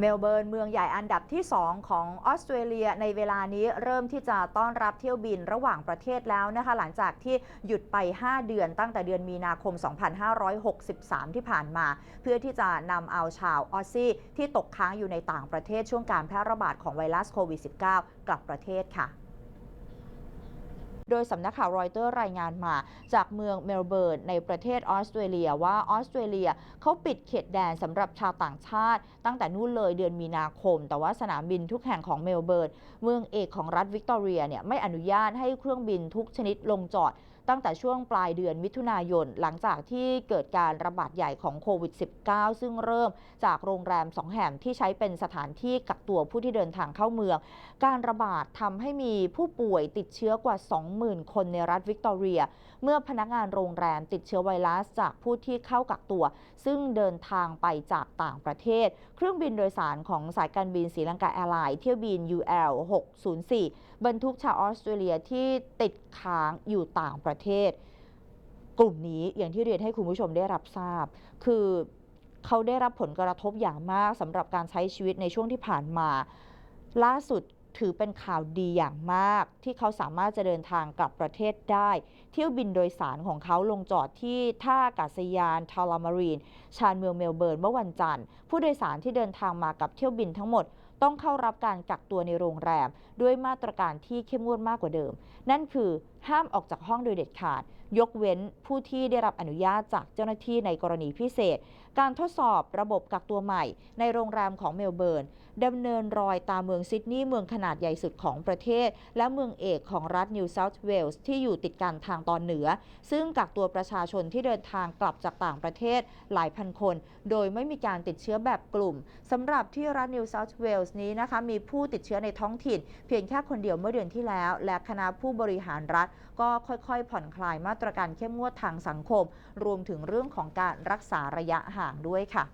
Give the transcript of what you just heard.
เมลเบิร์นเมืองใหญ่อันดับที่ 2 ของออสเตรเลียในเวลานี้เริ่มที่จะต้อนรับเที่ยวบินระหว่างประเทศแล้วนะคะหลังจากที่หยุดไป 5 เดือนตั้งแต่เดือนมีนาคม 2563 ที่ผ่านมา เพื่อที่จะนำเอาชาวออสซี่ที่ตกค้างอยู่ในต่างประเทศช่วงการแพร่ระบาดของไวรัสโควิด -19 กลับประเทศค่ะ โดยสำนักข่าวรอยเตอร์รายงานมา จากเมืองเมลเบิร์นในประเทศออสเตรเลียว่าออสเตรเลียเขาปิดเขตแดนสำหรับชาวต่างชาติ ตั้งแต่นู่นเลยเดือนมีนาคม แต่ว่าสนามบินทุกแห่งของเมลเบิร์นเมืองเอกของรัฐวิกตอเรียเนี่ยไม่อนุญาตให้เครื่องบินทุกชนิดลงจอด ตั้งแต่ช่วงปลายเดือนมิถุนายน หลังจากที่เกิดการระบาดใหญ่ของโควิด -19 ซึ่งเริ่มจากโรงแรม 2 แห่งที่ใช้เป็นสถานที่กักตัวผู้ที่เดินทางเข้าเมือง การระบาดทำให้มีผู้ป่วยติดเชื้อกว่า 20,000 คนในรัฐวิกตอเรีย เมื่อพนักงานโรงแรมติดเชื้อไวรัสจากผู้ที่เข้ากักตัว ซึ่งเดินทางไปจากต่างประเทศ เครื่องบินโดยสารของสายการบินศรีลังกาแอร์ไลน์เที่ยวบิน UL 604บรรทุกชาวออสเตรเลียที่ติดค้างอยู่ต่างประเทศทศ กลุ่มนี้อย่างที่เรียนให้คุณผู้ชมได้รับทราบ คือเขาได้รับผลกระทบอย่างมากสำหรับการใช้ชีวิตในช่วงที่ผ่านมา ล่าสุดถือเป็นข่าวดีอย่างมาก ที่เขาสามารถจะเดินทางกลับประเทศได้ เที่ยวบินโดยสารของเขาลงจอดที่ท่าอากาศยานทารามารีน ชานเมืองเมลเบิร์นเมื่อวันจันทร์ ผู้โดยสารที่เดินทางมากับเที่ยวบินทั้งหมด ต้องเข้ารับการกักตัวในโรงแรม ด้วยมาตรการที่เข้มงวดมากกว่าเดิม นั่นคือห้ามออกจากห้องโดยเด็ดขาด ยกเว้นผู้ที่ได้รับอนุญาตจากเจ้าหน้าที่ในกรณีพิเศษ การทดสอบระบบกักตัวใหม่ ในโรงแรมของเมลเบิร์นดำเนินรอยตามเมืองซิดนีย์เมืองขนาดใหญ่สุดของประเทศ และเมืองเอกของรัฐนิวเซาท์เวลส์ที่อยู่ติดกันทางตอนเหนือ ซึ่งกักตัวประชาชนที่เดินทางกลับจากต่างประเทศหลายพันคน โดยไม่มีการติดเชื้อแบบกลุ่มสำหรับที่รัฐนิวเซาท์เวลสนี้นะคะมีผู้ติดเชื้อในท้องถิ่น เพียงแค่คนเดียวเมื่อเดือนที่แล้ว และคณะผู้บริหารรัฐ ก็ค่อยๆ ผ่อนคลายมาตรการเข้มงวดทางสังคม รวมถึงเรื่องของการรักษาระยะห่างด้วยค่ะ